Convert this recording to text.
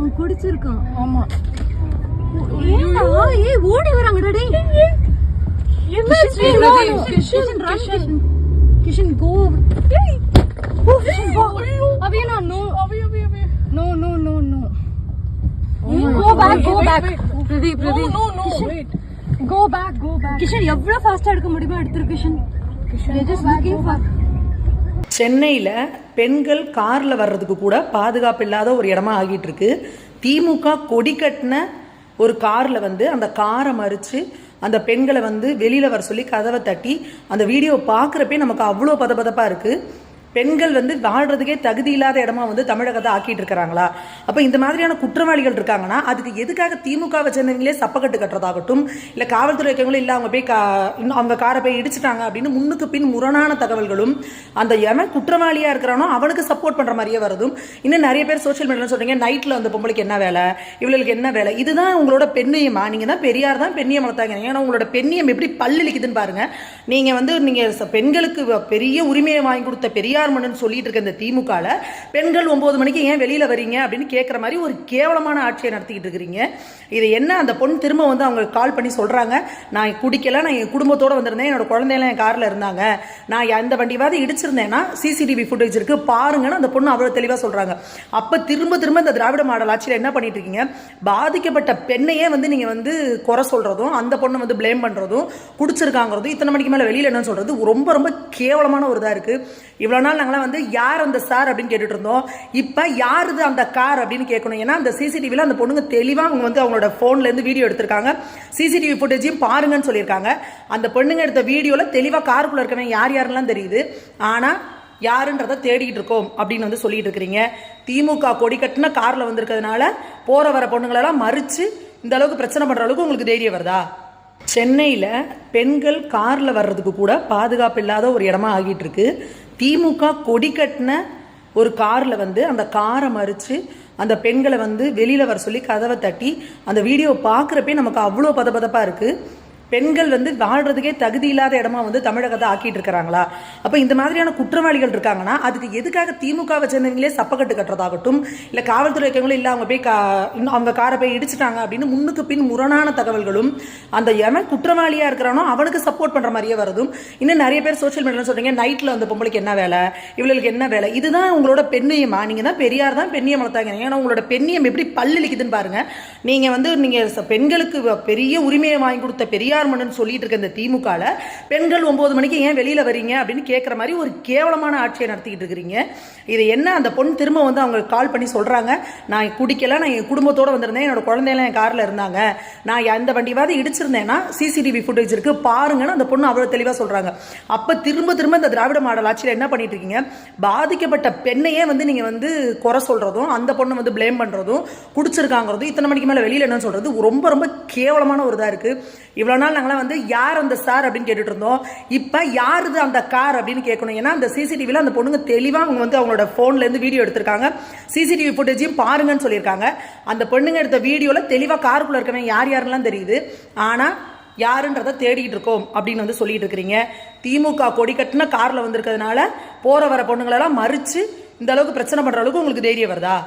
அவன் குடிச்சிருக்கான் ஆமா? ஏய் ஓடி வராங்கடா டேய்? கிஷன், கிஷன். கிஷன், go ஓ, கிஷன், no அபி, அபி, அபி. Oh go God. back Wait, go wait, back wait. Pradeep Pradeep no, Kishan, wait. go back go back Kishan எவ்வளவு ஃபாஸ்டா எடுக்க முடியுமோ எடுத்துரு கிஷன் looking go for சென்னையில் பெண்கள் காரில் வர்றதுக்கு கூட பாதுகாப்பு இல்லாத ஒரு இடமா ஆகிட்டு இருக்கு திமுக கொடி கட்டின ஒரு காரில் வந்து அந்த காரை மறித்து அந்த பெண்களை வந்து வெளியில் வர சொல்லி கதவை தட்டி அந்த வீடியோ பார்க்குறப்பே நமக்கு அவ்வளோ பதபதப்பாக இருக்குது பெண்கள் வந்து வாழ்றதுக்கே தகுதி இல்லாத இடமா வந்து தமிழகத்தை ஆக்கிட்டு இருக்கிறாங்களா? அப்போ இந்த மாதிரியான குற்றவாளிகள் இருக்காங்கன்னா அதுக்கு எதுக்காக திமுகவை சேர்ந்தவங்களே சப்பக்கட்டு கட்டுறதாகட்டும் இல்லை காவல்துறை வைக்கவங்களும் இல்லை அவங்க போய் கா இன்னும் அவங்க காரை போய் இடிச்சிட்டாங்க அப்படின்னு முன்னுக்கு பின் முரணான தகவல்களும் அந்த எவன் குற்றவாளியாக இருக்கிறானோ அவனுக்கு சப்போர்ட் பண்ணுற மாதிரியே வருதும். இன்னும் நிறைய பேர் சோஷியல் மீடியாவில் சொல்கிறீங்க நைட்டில் அந்த பொம்பளைக்கு என்ன வேலை? இவளுக்கு என்ன வேலை? இதுதான் உங்களோட பெண்ணியமா? நீங்கள் தான் பெரியார் தான் பெண்ணியம் வளர்த்தாங்க ஏன்னா உங்களோட பெண்ணியம் எப்படி பல்லிழிக்குதுன்னு பாருங்கள் நீங்கள் வந்து நீங்கள் பெண்களுக்கு வ- பெரிய உரிமையை வாங்கி கொடுத்த பெரியார் மன்னன் சொல்லிட்டு இருக்க இந்த திமுகவில் பெண்கள் ஒன்பது மணிக்கு ஏன் வெளியில வரீங்க அப்படின்னு கேட்குற மாதிரி ஒரு கேவலமான ஆட்சியை நடத்திக்கிட்டு இருக்கிறீங்க. இது என்ன அந்த பொண்ணு திரும்ப வந்து அவங்க கால் பண்ணி சொல்றாங்க? நான் குடிக்கல நான் என் குடும்பத்தோட வந்திருந்தேன் என்னோட குழந்தையெல்லாம் என் காரில் இருந்தாங்க. நான் எந்த வண்டிவாவது இடிச்சிருந்தேன்னா சிசிடிவி ஃபுட்டேஜ் இருக்கு பாருங்கன்னு அந்த பொண்ணு அவ்வளவு தெளிவாக சொல்றாங்க. அப்போ திரும்ப திரும்ப இந்த திராவிட மாடல் ஆட்சியில் என்ன பண்ணிட்டு இருக்கீங்க? பாதிக்கப்பட்ட பெண்ணையே வந்து நீங்க வந்து குறை சொல்றதும் அந்த பொண்ணை வந்து ப்ளேம் பண்றதும் குடிச்சிருக்காங்கிறதும் இத்தனை மணிக்கு மேலே வெளியில என்ன சொல்றது ரொம்ப ரொம்ப கேவலமான ஒரு இதாக இருக்கு. இவ்வளவு நாள் நாங்களாம் வந்து யார் அந்த சார்? அப்படின்னு கேட்டுட்டு இருந்தோம். இப்போ யாருது அந்த கார்? அப்படின்னு கேட்கணும். ஏன்னா அந்த சிசிடிவியில் அந்த பொண்ணுங்க தெளிவாக அவங்க வந்து அவங்களோட ஃபோன்லேருந்து வீடியோ எடுத்திருக்காங்க. சிசிடிவி ஃபுட்டேஜையும் பாருங்கன்னு சொல்லியிருக்காங்க. அந்த பொண்ணுங்க எடுத்த வீடியோவில் தெளிவாக காருக்குள்ளே இருக்கவங்க யார் யாரெல்லாம் தெரியுது. ஆனால் யாருன்றதை தேடிட்டு இருக்கோம் அப்படின்னு வந்து சொல்லிட்டு இருக்கிறீங்க. திமுக கொடி கட்டின காரில் வந்திருக்கிறதுனால போகிற வர பொண்ணுங்களெல்லாம் மறிச்சு இந்த அளவுக்கு பிரச்சனை பண்ணுற அளவுக்கு உங்களுக்கு தைரியம் வருதா? சென்னையில் பெண்கள் காரில் வர்றதுக்கு கூட பாதுகாப்பு இல்லாத ஒரு இடமா ஆகிட்டு இருக்கு. திமுக கொடி கட்டின ஒரு காரில் வந்து அந்த காரை மறித்து அந்த பெண்களை வந்து வெளியில் வர சொல்லி கதவை தட்டி அந்த வீடியோ பார்க்குறப்பே நமக்கு அவ்வளோ பதபதப்பாக இருக்குது பெண்கள் வந்து வாழ்கிறதுக்கே தகுதி இல்லாத இடமா வந்து தமிழகத்தை ஆக்கிட்டு இருக்கிறாங்களா? அப்போ இந்த மாதிரியான குற்றவாளிகள் இருக்காங்கன்னா அதுக்கு எதுக்காக திமுகவை சேர்ந்தவங்களே சப்பக்கட்டு கட்டுறதாகட்டும் இல்லை காவல்துறை இருக்கவங்களும் இல்லை அவங்க போய் கா அவங்க காரை போய் இடிச்சிட்டாங்க அப்படின்னு முன்னுக்கு பின் முரணான தகவல்களும் அந்த எவன் குற்றவாளியாக இருக்கிறானோ அவனுக்கு சப்போர்ட் பண்ணுற மாதிரியே வருதும். இன்னும் நிறைய பேர் சோஷியல் மீடியாவில் சொல்கிறீங்க நைட்டில் அந்த பொம்பளைக்கு என்ன வேலை இவளுக்கு என்ன வேலை இதுதான் உங்களோட பெண்ணியமா? நீங்கள் தான் பெரியார் தான் பெண்ணியம் வளர்த்தாங்க ஏன்னா உங்களோட பெண்ணியம் எப்படி பல்லிழிக்குதுன்னு பாருங்க. நீங்கள் வந்து நீங்கள் பெண்களுக்கு வ- பெரிய உரிமையை வாங்கி கொடுத்த பெரியார் மன்னன் சொல்லிட்டு இருக்க இந்த திமுகவில் பெண்கள் ஒம்பது மணிக்கு ஏன் வெளியில் வரீங்க அப்படின்னு கேட்குற மாதிரி ஒரு கேவலமான ஆட்சியை நடத்திக்கிட்டு இருக்கிறீங்க. இது என்ன? அந்த பொண்ணு திரும்ப வந்து அவங்க கால் பண்ணி சொல்கிறாங்க நான் குடிக்கல நான் என் குடும்பத்தோடு வந்திருந்தேன் என்னோட குழந்தையெல்லாம் என் காரில் இருந்தாங்க. நான் அந்த வண்டிவாவது இடிச்சிருந்தேன்னா சிசிடிவி ஃபுட்டேஜ் இருக்குது பாருங்கன்னு அந்த பொண்ணு அவ்வளோ தெளிவாக சொல்கிறாங்க அப்போ திரும்ப திரும்ப இந்த திராவிட மாடல் ஆட்சியில் என்ன பண்ணிட்டு இருக்கீங்க? பாதிக்கப்பட்ட பெண்ணையே வந்து நீங்கள் வந்து குறை சொல்கிறதும் அந்த பொண்ணை வந்து ப்ளேம் பண்ணுறதும் குடிச்சிருக்காங்கிறதும் இத்தனை மணிக்கு மேலே வெளியில் என்ன சொல்கிறது ரொம்ப ரொம்ப கேவலமான ஒரு இதாக இருக்குது இவ்வளோ நாள் நாங்களாம் வந்து யார் அந்த சார் அப்படின்னு கேட்டுட்டு இருந்தோம். இப்போ யாருது அந்த கார் அப்படின்னு கேட்கணும். ஏன்னா அந்த சிசிடிவில அந்த பொண்ணுங்க தெளிவாக அவங்க வந்து அவங்களோட ஃபோன்லேருந்து வீடியோ எடுத்திருக்காங்க. சிசிடிவி ஃபுட்டேஜையும் பாருங்கன்னு சொல்லியிருக்காங்க. அந்த பொண்ணுங்க எடுத்த வீடியோவில் தெளிவாக காருக்குள்ளே இருக்கவங்க யார் யாருலாம் தெரியுது. ஆனால் யாருன்றதை தேடிட்டு இருக்கோம் அப்படின்னு வந்து சொல்லிட்டு இருக்கிறீங்க. திமுக கொடி கட்டின காரில் வந்திருக்கிறதுனால போற வர பொண்ணுங்களெல்லாம் மறித்து இந்த அளவுக்கு பிரச்சனை பண்ற அளவுக்கு உங்களுக்கு தைரியம் வருதா?